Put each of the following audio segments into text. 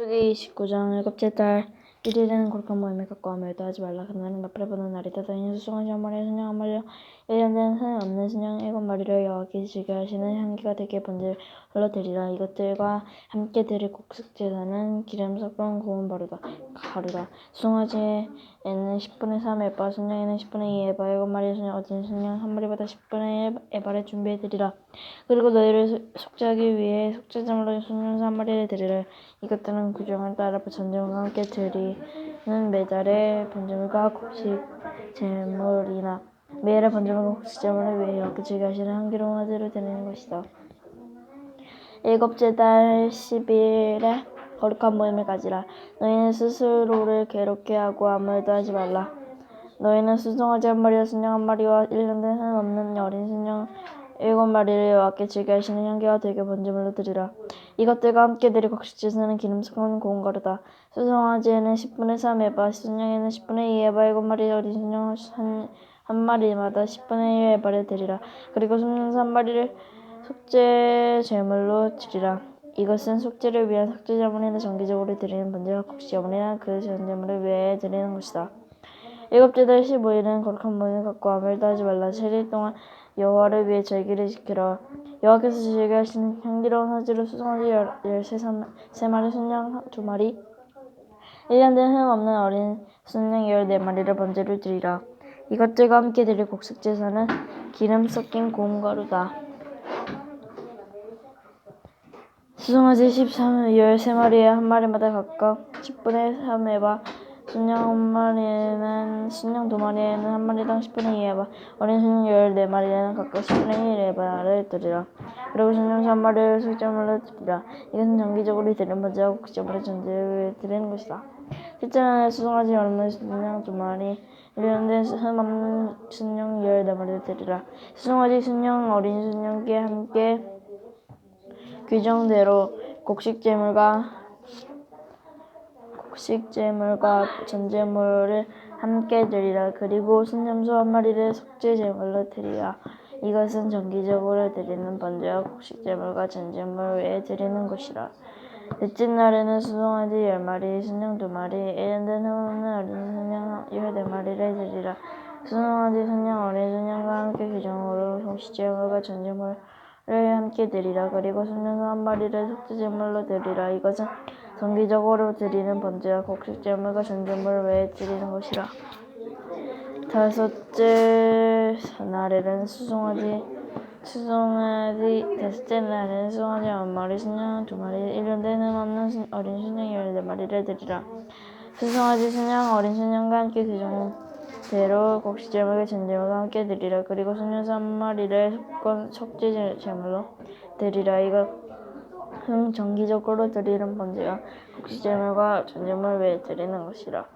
수기 29장 일곱째 달 1일에는 거룩한 모임을 갖고 아무 일도 하지 말라. 그날은 나팔을 부는 날이다. 너희는 수송한 한 마리, 순양 한 마리요. 1년 된 손에 없는 순양 일곱 마리를 여호와께 지게 하시는 향기가 되게 번제로 드리라. 이것들과 함께 드릴 곡식 제사는 기름 섞은 고운 바루다. 가루다. 수송아지에는 10분의 3 에바, 순양에는 10분의 2 에바, 일곱 마리 순양, 어진 순양 한 마리보다 10분의 1 에바를 준비해 드리라. 그리고 너희를 속죄하기 위해 속죄제물로 한 마리를 드리라. 이것들은 규정을 따라 전쟁과 함께 드리는 매달의 번제물과 곡식 제물이나 매일의 번제물과 곡식 제물을 위해 여호와께 즐겨 하시는 향기로운 화제를 드리는 것이다. 일곱째 달 10일에 거룩한 모임을 가지라. 너희는 스스로를 괴롭게 하고 아무 일도 하지 말라. 너희는 수송아지 한 마리와 순양 한 마리와 1년 된흠 없는 일곱 마리를 여호와께 즐겨 하시는 향기가 되게 번제물로 드리라. 이것들과 함께 드릴 곡식제사는 기름 섞은 고운 가루다. 수송아지에는 10분의 3 에바, 순양에는 10분의 2 에바, 일곱 마리 어린 순양 한, 한 마리마다 10분의 1 에바를 드리라. 그리고 순양사 한 마리를 속죄 제물로 드리라. 이것은 속죄를 위한 속죄 제물이나 정기적으로 드리는 번제와 곡식 제물이나 그 전제물을 위해 드리는 것이다. 일곱째 달 15일은 거룩한 모임을 갖고 아무 일도 하지 말라. 7일 동안 여호와를 위해 절기를 지키라. 여호와께서 즐겨 하시는 향기로운 화제로 수송아지 열세 세 마리, 순양 두 마리, 1년 된 흠 없는 어린 순양 열네 마리를 번제로 드리라. 이것들과 함께 드릴 곡식 제사는 기름 섞인 고운 가루다. 수송아지 13, 13마리에 한 마리마다 각각 10분의 3에바, 순양 한 마리에는, 순양 두 마리에는 한 마리당 10분의 2에바, 어린 순양 14마리에는 각각 10분의 1에바를 드리라. 그리고 순양 한 마리를 속죄물로 드리라. 이것은 정기적으로 드리는 번제와 곡식제물의 전제를 드리는 것이다. 날에 수송아지 얼마 순양 두 마리, 1년 된 흠 없는 순양 14마리를 드리라. 수송아지 순양 어린 순양께 함께 규정대로 곡식 제물과 곡식제물과 전제물을 함께 드리라. 그리고 순념소 한 마리를 속죄제물로 드리라. 이것은 정기적으로 드리는 번제와 곡식제물과 전제물 외에 드리는 것이라. 넷째 날에는 수송아지 열 마리, 순양 두 마리, 일년 흠없는 어린 순양 열네 마리를 드리라. 수송아지 순양 어린 순양과 함께 규정으로 곡식제물과 전제물 를 함께 드리라. 그리고 순양소 한 마리를 속죄제물로 드리라. 이것은 정기적으로 드리는 번제와 곡식제물과 전제물 외에 드리는 것이라. 다섯째 날에는 수송아지 수송아지 다섯째 날에는 수송아지 한 마리, 순양 두 마리, 1년 된흠 없는 어린 순양 열네 마리를 드리라. 수송아지 순양 어린 순양과 함께 규정 대로 곡식제물과 전제물과 함께 드리라. 그리고 순양소 한 마리를 속죄 제물로 드리라. 이것은 정기적으로 드리는 번제와 곡식 제물과 전제물 외에 드리는 것이라.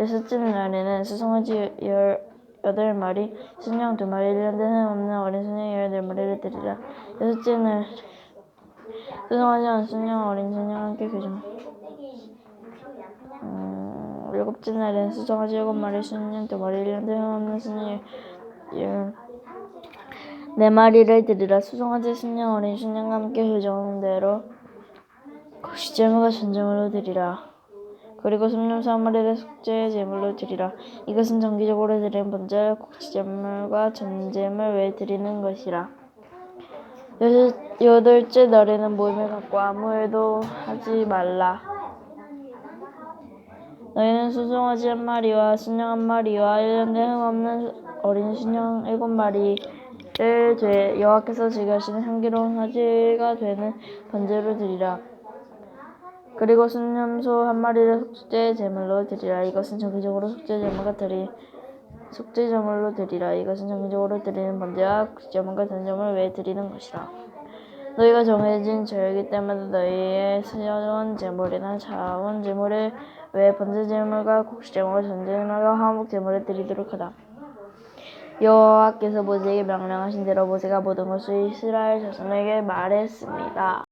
여섯째 날에는 수송아지 열 여덟 마리, 순양 두 마리, 1년 된흠 없는 어린 순양 열네 마리를 드리라. 여섯째 날 수송아지 한 순양 어린 순양 함께 규정. 음, 일곱째 날에는 수송아지 일곱 마리, 순양 두 마리, 1년 된흠 없는 순양 열네 마리를 드리라. 수송아지 순양 어린 순양과 함께 규정대로 곡식제물과 전제물로 드리라. 그리고 순념소 한 마리를 속죄 제물로 드리라. 이것은 정기적으로 드리는 번제 곡식제물과 전제물 외에 드리는 것이라. 여덟째 날에는 모임을 갖고 아무 일도 하지 말라. 너희는 수송아지 한 마리와 순양 한 마리와 1년 된흠 없는 어린 순양 일곱 마리를 돼 여호와께서 즐겨하시는 향기로운 화제가 되는 번제로 드리라. 그리고 순념소 한 마리를 속죄 제물로 드리라. 이것은 정기적으로 속죄 제물과 드리 속죄 제물로 드리라. 이것은 정기적으로 드리는 번제와 제물과 전제물 외에 드리는 것이라. 너희가 정해진 절기 때마다 너희의 새로운 제물이나 자원 제물을 외에 번제 제물과 곡식 제물과 전 제물과 화목 제물을 드리도록 하라. 여호와께서 모세에게 명령하신 대로 모세가 모든 것을 이스라엘 자손에게 말했습니다.